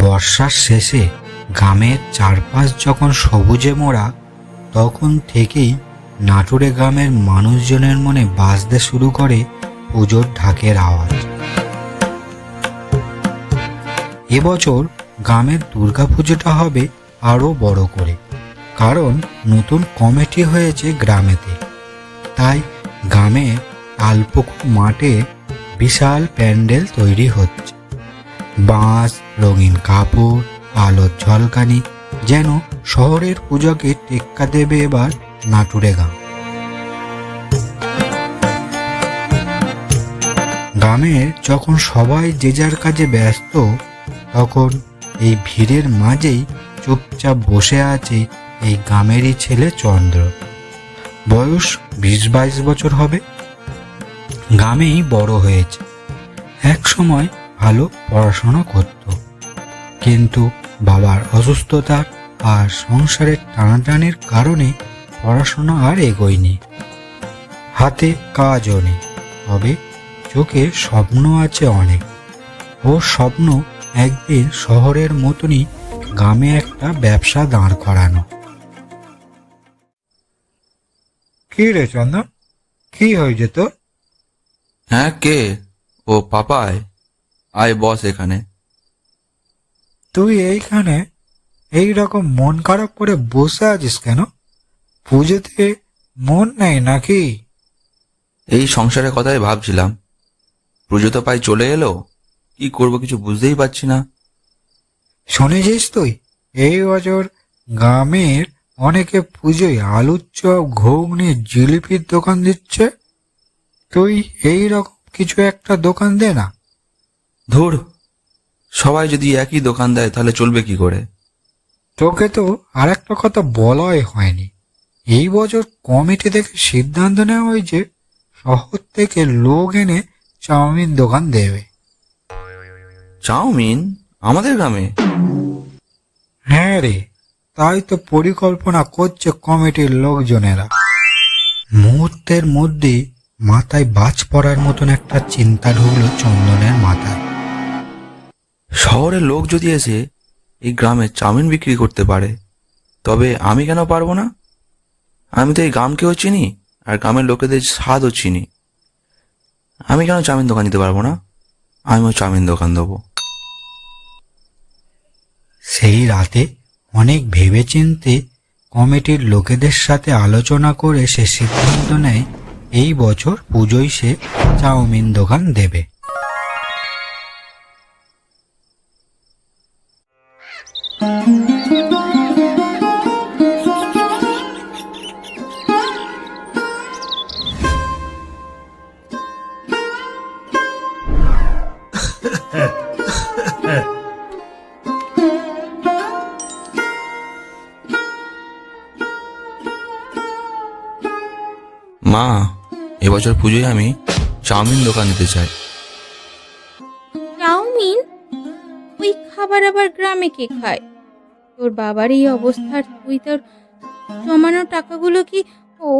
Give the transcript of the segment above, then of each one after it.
বর্ষার শেষে গ্রামের চারপাশ যখন সবুজে মোড়া, তখন থেকেই নাটুরে গ্রামের মানুষজনের মনে বাজতে শুরু করে পুজোর ঢাকের আওয়াজ। এবছর গ্রামের দুর্গাপুজোটা হবে আরও বড় করে, কারণ নতুন কমিটি হয়েছে গ্রামেতে। তাই গ্রামে তালপুকুর মাঠে বিশাল প্যান্ডেল তৈরি হচ্ছে। বাঁশ রঙিন কাপড় আলোর ঝলকানি যেন শহরের পুজোকে টেক্কা দেবে এবার নাটুরে গাঁ। গ্রামের যখন সবাই যে যার কাজে ব্যস্ত, তখন এই ভিড়ের মাঝেই চুপচাপ বসে আছে এই গ্রামেরই ছেলে চন্দ্র। বয়স বিশ বাইশ বছর হবে। গ্রামেই বড় হয়েছে। এক সময় ভালো পড়াশোনা করত। কিন্তু বাবার অসুস্থতা আর সংসারের টানাটানির কারণে পড়াশোনা আর এগোয়নি। হাতে কাজও নেই তবে চোখে স্বপ্ন আছে অনেক। ও স্বপ্ন একদিন শহরের মতনই গ্রামে একটা ব্যবসা দাঁড় করানো। কি রে চন্দন? কি হয়েছে তো হ্যাঁ কে? ও পাপায় আয় বস এখানে। তুই এইখানে এই রকম মন খারাপ করে বসে আছিস কেন? পুজোতে মন নেই নাকি? এই সংসারের কথাই ভাবছিলাম। পুজো তো পাই চলে এলো কি করব কিছু বুঝতেই পারছি না। শুনেছিস তুই? এই বছর গ্রামের অনেকে পুজোয় আলুর চপ ঘুগনি জিলিপির দোকান দিচ্ছে। তুই এই রকম কিছু একটা দোকান দে না। ধুর সবাই যদি একই দোকান দেয় তাহলে চলবে কি করে? তোকে তো আর একটা কথা বলাই হয়নি। এই বছর কমিটি থেকে সিদ্ধান্ত নেওয়া হয়েছে শহর থেকে লোক এনে চাউমিন দোকান দেবে। চাউমিন? আমাদের গ্রামে? হ্যাঁ রে তাই তো পরিকল্পনা করছে কমিটির লোকজনেরা। মুহূর্তের মধ্যে মাথায় বাজ পড়ার মতন একটা চিন্তা ঢুকলো চন্দনের মাথায়। শহরের লোক যদি এসে এই গ্রামে চাউমিন বিক্রি করতে পারে, তবে আমি কেন পারব না? আমি তো এই গ্রামকেও চিনি, আর গ্রামের লোকেদের স্বাদও চিনি। আমি কেন চাউমিন দোকান দিতে পারব না? আমিও চাউমিন দোকান দেবো। সেই রাতে অনেক ভেবেচিন্তে কমিটির লোকেদের সাথে আলোচনা করে সে সিদ্ধান্ত নেয়, এই বছর পুজোয় সে চাউমিন দোকান দেবে। মা এবছর পুজোয় আমি চাউমিন দোকান দিতে চাই। চাউমিন? ওই খাবার আবার গ্রামে কে খায়? তোর বাবার এই অবস্থার তুই তোর জমানো টাকাগুলো কি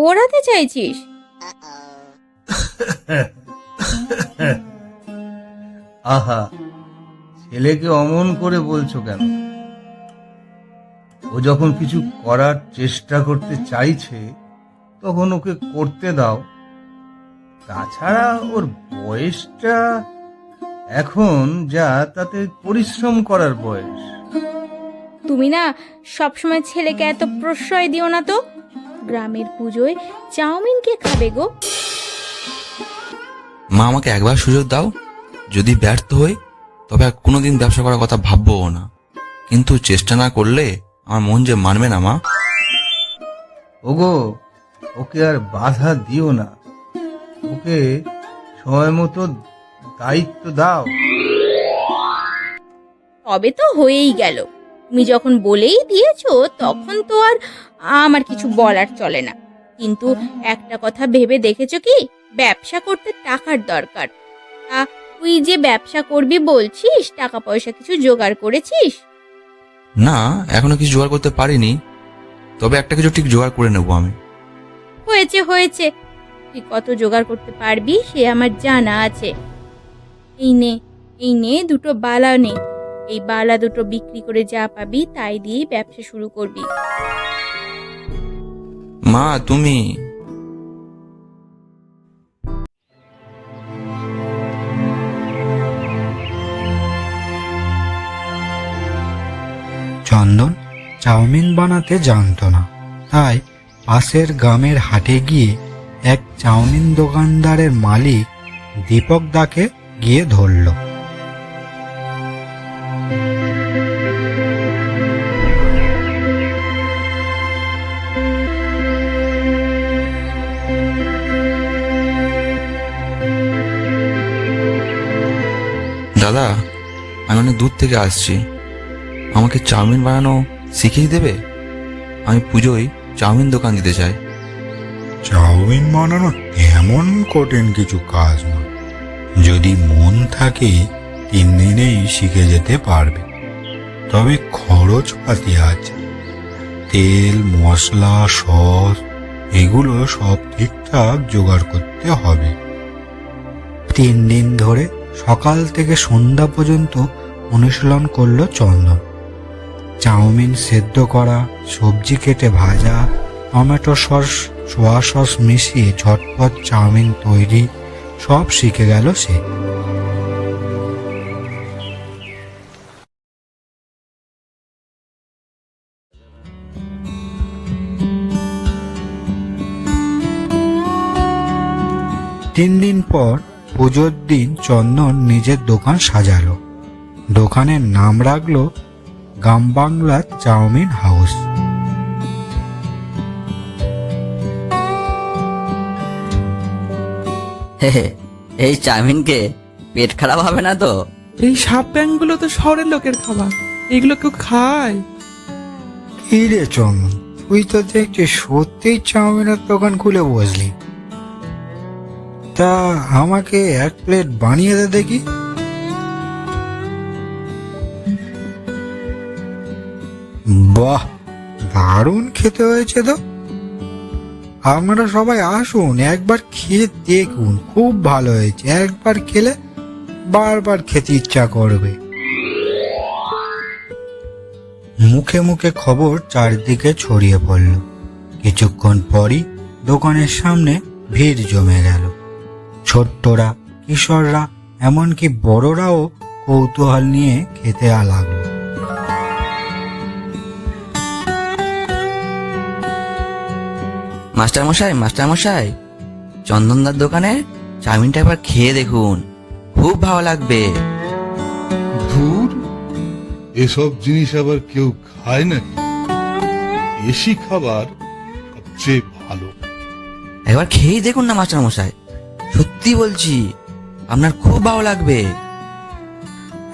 ওড়াতে চাইছিস? আহা ছেলেকে অমন করে বলছো কেন? ও যখন কিছু করার চেষ্টা করতে চাইছে তখন ওকে করতে দাও। তাছাড়া ওর বয়সটা এখন যা তাতে পরিশ্রম করার বয়স। তুমি না সবসময় ছেলেকে এত প্রশ্রয় দিও না তো? গ্রামের পুজোয় চাউমিন কে খাবে গো? মা আমাকে একবার সুযোগ দাও। যদি ব্যর্থ হই তবে আর কোনোদিন ব্যবসা করার কথা ভাববো না। কিন্তু চেষ্টা না করলে আমার মন যে মানবে না মা। ওগো ওকে আর বাধা দিও না। ওকে সময় মতো দায়িত্ব দাও। তবে তো হয়েই গেল। তুমি যখন বলেই দিয়েছ তখন তো আর আমার কিছু বলার চলে না। কিন্তু একটা কথা ভেবে দেখেছ কি? ব্যবসা করতে টাকার দরকার। তা তুই যে ব্যবসা করবি বলছিস টাকা পয়সা কিছু জোগাড় করেছিস? না এখনও কিছু জোগাড় করতে পারিনি। তবে একটা কিছু ঠিক জোগাড় করে নেব আমি। হয়েছে হয়েছে। তুই কত জোগাড় করতে পারবি সে আমার জানা আছে। এই নে এই নে দুটো বালা নে। এই বালা দুটো বিক্রি করে যা পাবি তাই দিয়েই ব্যবসা শুরু করবি। মা তুমি? চন্দন চাউমিন বানাতে জানতো না। তাই পাশের গ্রামের হাটে গিয়ে এক চাউমিন দোকানদারের মালিক দীপক দাকে গিয়ে ধরল। দাদা, আমি অনেক দূর থেকে আসছি। আমাকে চাউমিন বানানো শিখিয়ে দেবে? আমি পুজোয় চাউমিন দোকান দিতে চাই। চাউমিন বানানো তেমন কঠিন কিছু কাজ নয় যদি মন থাকে তিন দিনেই শিখে যেতে পারবে। তবে খরচপাতি আছে। তেল, মশলা, সস, এগুলো সব ঠিকঠাক জোগাড় করতে হবে। তিন দিন ধরে সকাল থেকে সন্ধ্যা পর্যন্ত অনুশীলন করল চন্দন। চাউমিন সেদ্ধ করা, সবজি কেটে ভাজা, টমেটো সস, সোয়া সস মিশিয়ে ঝটপট চাউমিন তৈরি, সব শিখে গেল সে। তিন দিন পর পুজোর দিন চন্দন নিজের দোকান সাজালো। দোকানের নাম রাখল গ্রাম বাংলা চাউমিন হাউস। এই চাউমিনকে পেট খারাপ হবে না তো? এই সাপ ব্যাংকগুলো তো শহরের লোকের খাবার এগুলো কেউ খায়? কি রে চন্দন তুই তো দেখছি সত্যিই চাউমিনের দোকান খুলে বসলি। তা আমাকে এক প্লেট বানিয়ে দে দেখি। বাহ, দারুণ খেতে হয়েছে তো। আপনারা সবাই আসুন, একবার খেয়ে দেখুন, খুব ভালো হয়েছে। একবার খেলে বারবার খেতে ইচ্ছা করবে। মুখে মুখে খবর চারদিকে ছড়িয়ে পড়ল। কিছুক্ষণ পরই দোকানের সামনে ভিড় জমে গেল। ছোট্টরা, কিশোররা, এমনকি বড়রাও কৌতূহল নিয়ে খেতে লাগল। মাস্টার মশাই মাস্টার মশাই চন্দনদার দোকানে চাউমিনটা একবার খেয়ে দেখুন। খুব ভালো লাগবে। ধুর এসব জিনিস আবার কেউ খায় নাকি? এসি খাবার সবচেয়ে ভালো। একবার খেয়েই দেখুন না মাস্টার মশাই সত্যি বলছি আপনার খুব ভালো লাগবে।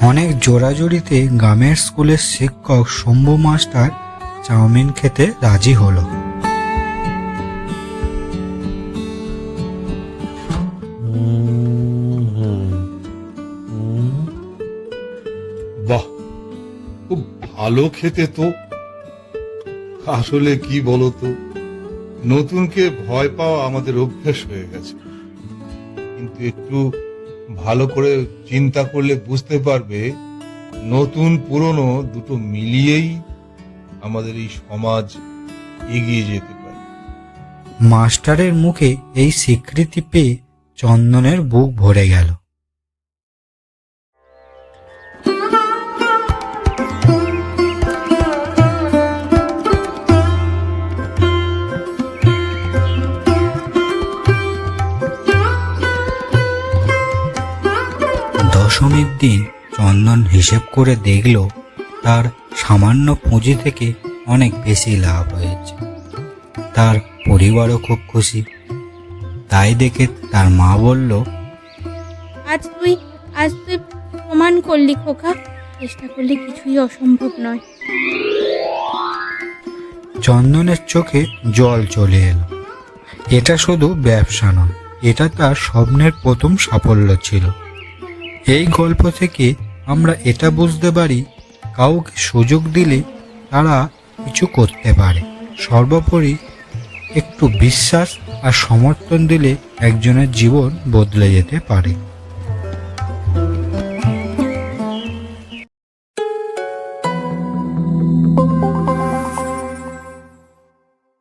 অনেক জোরাজুরিতে গ্রামের স্কুলের শিক্ষক শম্ভু মাস্টার চাউমিন খেতে রাজি হলো। খুব ভালো খেতে তো। আসলে কি বলতো, নতুনকে ভয় পাওয়া আমাদের অভ্যেস হয়ে গেছে। কিন্তু একটু ভালো করে চিন্তা করলে বুঝতে পারবে, নতুন পুরনো দুটো মিলিয়েই আমাদের এই সমাজ এগিয়ে যেতে পারে। মাস্টারের মুখে এই স্বীকৃতি পেয়ে চন্দনের বুক ভরে গেল। দশমীর দিন চন্দন হিসেব করে দেখল তার সামান্য পুঁজি থেকে অনেক বেশি লাভ হয়েছে। তার পরিবারও খুব খুশি। তাই দেখে তার মা বলল আজ তুই আজ তুই প্রমাণ করলি খোকা চেষ্টা করলে কিছুই অসম্ভব নয়। চন্দনের চোখে জল চলে এলো। এটা শুধু ব্যবসা নয় এটা তার স্বপ্নের প্রথম সাফল্য ছিল। এই গল্প থেকে আমরা এটা বুঝতে পারি, কাউকে সুযোগ দিলে তারা কিছু করতে পারে। সর্বোপরি একটু বিশ্বাস আর সমর্থন দিলে একজনের জীবন বদলে যেতে পারে।